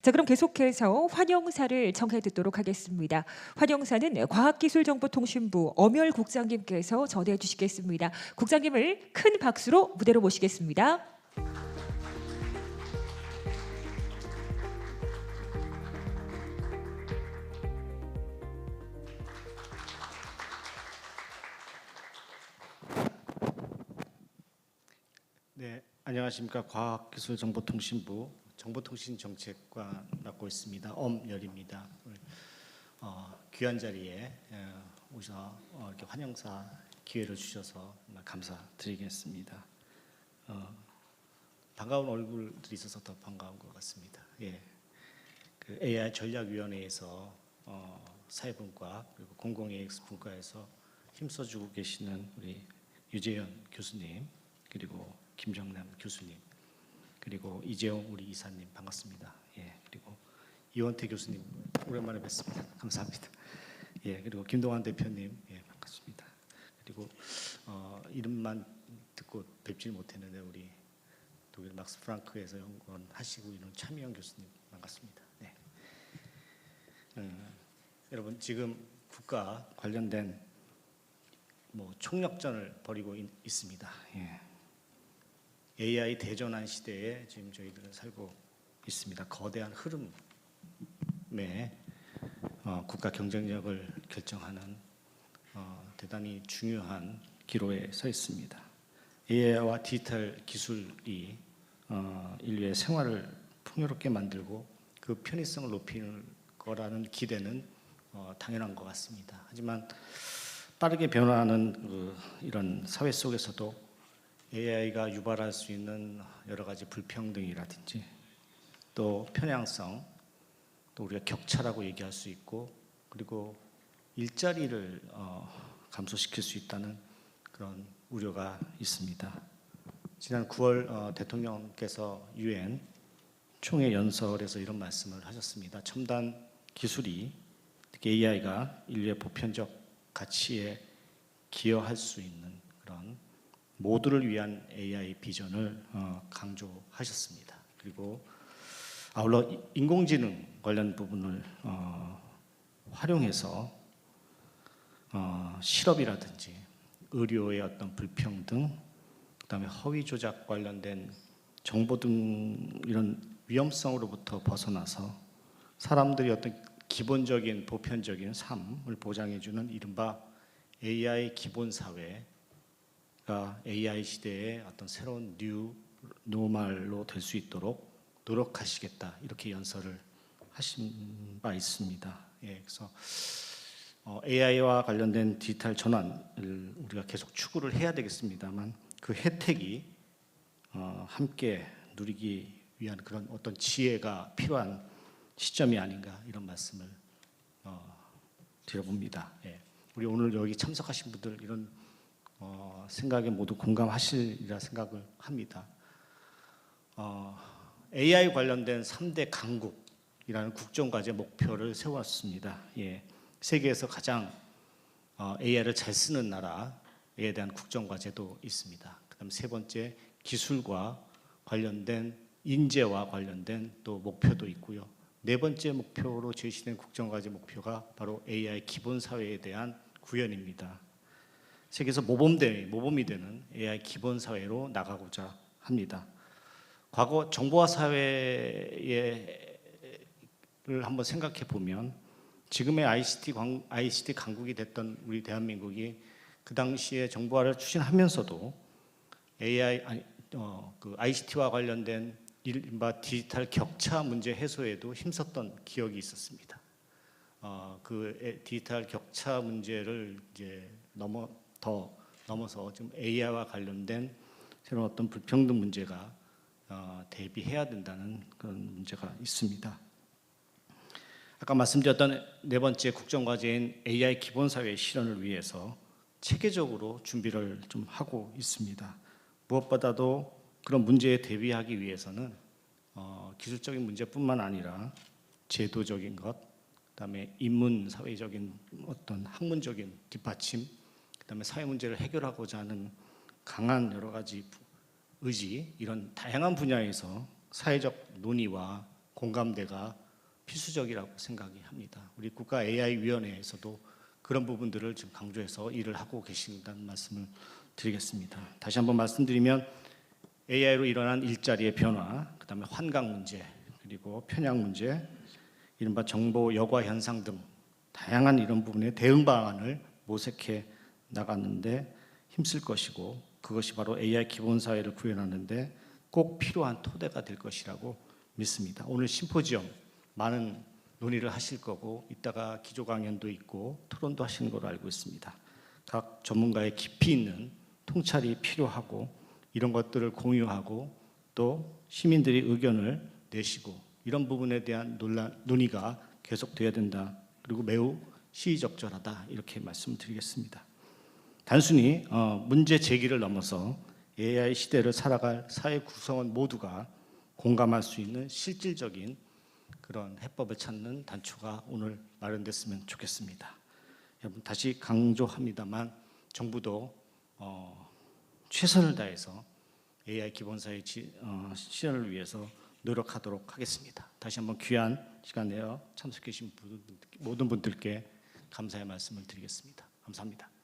자, 그럼 계속해서 환영사를 청해 듣도록 하겠습니다. 환영사는 과학기술정보통신부 엄열 국장님께서 전해 주시겠습니다. 국장님을 큰 박수로 무대로 모시겠습니다. 네, 안녕하십니까 과학기술정보통신부 정보통신정책과 맡고 있습니다. 엄열입니다. 어, 귀한 자리에 어, 오셔서 어, 이렇게 환영사 기회를 주셔서 감사드리겠습니다. 어, 반가운 얼굴들이 있어서 더 반가운 것 같습니다. 예, 그 AI 전략위원회에서 어, 사회분과 그리고 공공AX 분과에서 힘써주고 계시는 우리 유재현 교수님 그리고 김정남 교수님 그리고 이재용 우리 이사님 반갑습니다. 예 그리고 이원태 교수님 오랜만에 뵙습니다. 감사합니다. 예 그리고 김동환 대표님 예 반갑습니다. 그리고 어, 이름만 듣고 뵙지 못했는데 우리 독일 막스 프랑크에서 연구원 하시고 있는 차미영 교수님 반갑습니다. 네. 음, 여러분 지금 국가 관련된 뭐 총력전을 벌이고 있, 있습니다. 예. AI 대전환 시대에 지금 저희들은 살고 있습니다. 거대한 흐름에 어, 국가 경쟁력을 결정하는 어, 대단히 중요한 기로에 서 있습니다. AI와 디지털 기술이 어, 인류의 생활을 풍요롭게 만들고 그 편의성을 높이는 거라는 기대는 어, 당연한 것 같습니다. 하지만 빠르게 변화하는 그 이런 사회 속에서도 AI가 유발할 수 있는 여러 가지 불평등이라든지 또 편향성 또 우리가 격차라고 얘기할 수 있고 그리고 일자리를 어, 감소시킬 수 있다는 그런 우려가 있습니다. 지난 9월 어, 대통령께서 유엔 총회 연설에서 이런 말씀을 하셨습니다. 첨단 기술이 AI가 인류의 보편적 가치에 기여할 수 있는 그런 모두를 위한 AI 비전을 어, 강조하셨습니다. 그리고 아울러 이- 인공지능 관련 부분을 어, 활용해서 어, 실업이라든지 의료의 어떤 불평등, 그다음에 허위 조작 관련된 정보 등 이런 위험성으로부터 벗어나서 사람들이 어떤 기본적인 보편적인 삶을 보장해주는 이른바 AI 기본 사회 가 AI 시대의 어떤 새로운 뉴 노말로 될 수 있도록 노력하시겠다 이렇게 연설을 하신 바 있습니다. 예, 그래서 어, AI와 관련된 디지털 전환을 우리가 계속 추구를 해야 되겠습니다만 그 혜택이 어, 함께 누리기 위한 그런 어떤 지혜가 필요한 시점이 아닌가 이런 말씀을 어, 드려봅니다. 예. 우리 오늘 여기 참석하신 분들 이런 어, 생각에 모두 공감하시리라 생각을 합니다. 어, AI 관련된 3대 강국이라는 국정과제 목표를 세웠습니다. 예. 세계에서 가장 어, AI를 잘 쓰는 나라에 대한 국정과제도 있습니다. 그다음 세 번째 기술과 관련된 인재와 관련된 또 목표도 있고요. 네 번째 목표로 제시된 국정과제 목표가 바로 AI 기본 사회에 대한 구현입니다. 세계에서 모범대 모범이 되는 AI 기본 사회로 나가고자 합니다. 과거 정보화 사회를 한번 생각해 보면 지금의 ICT 광, ICT 강국이 됐던 우리 대한민국이 그 당시에 정보화를 추진하면서도 AI 아니 어, 그 ICT와 관련된 이른바 디지털 격차 문제 해소에도 힘썼던 기억이 있었습니다. 어, 그 에- 디지털 격차 문제를 이제 넘어 더 넘어서 지금 AI와 관련된 새로운 어떤 불평등 문제가 어, 대비해야 된다는 그런 문제가 있습니다. 아까 말씀드렸던 네 번째 국정과제인 AI 기본사회 실현을 위해서 체계적으로 준비를 좀 하고 있습니다. 무엇보다도 그런 문제에 대비하기 위해서는 어, 기술적인 문제뿐만 아니라 제도적인 것, 그다음에 인문 사회적인 어떤 학문적인 뒷받침, 그다음에 사회 문제를 해결하고자 하는 강한 여러 가지 의지 이런 다양한 분야에서 사회적 논의와 공감대가 필수적이라고 생각이 합니다. 우리 국가 AI 위원회에서도 그런 부분들을 지금 강조해서 일을 하고 계신다는 말씀을 드리겠습니다. 다시 한번 말씀드리면 AI로 일어난 일자리의 변화, 그다음에 환강 문제, 그리고 편향 문제, 이른바 정보 여과 현상 등 다양한 이런 부분에 대응 방안을 모색해 나갔는데 힘쓸 것이고 그것이 바로 AI 기본 사회를 구현하는데 꼭 필요한 토대가 될 것이라고 믿습니다. 오늘 심포지엄 많은 논의를 하실 거고 이따가 기조 강연도 있고 토론도 하시는 걸로 알고 있습니다. 각 전문가의 깊이 있는 통찰이 필요하고 이런 것들을 공유하고 또 시민들이 의견을 내시고 이런 부분에 대한 논란, 논의가 계속돼야 된다. 그리고 매우 시의적절하다 이렇게 말씀드리겠습니다. 단순히 어, 문제 제기를 넘어서 AI 시대를 살아갈 사회 구성원 모두가 공감할 수 있는 실질적인 그런 해법을 찾는 단초가 오늘 마련됐으면 좋겠습니다. 여러분 다시 강조합니다만 정부도 어, 최선을 다해서 AI 기본사의 지, 어, 실현을 위해서 노력하도록 하겠습니다. 다시 한번 귀한 시간 내어 참석해 주신 모든 분들께 감사의 말씀을 드리겠습니다. 감사합니다.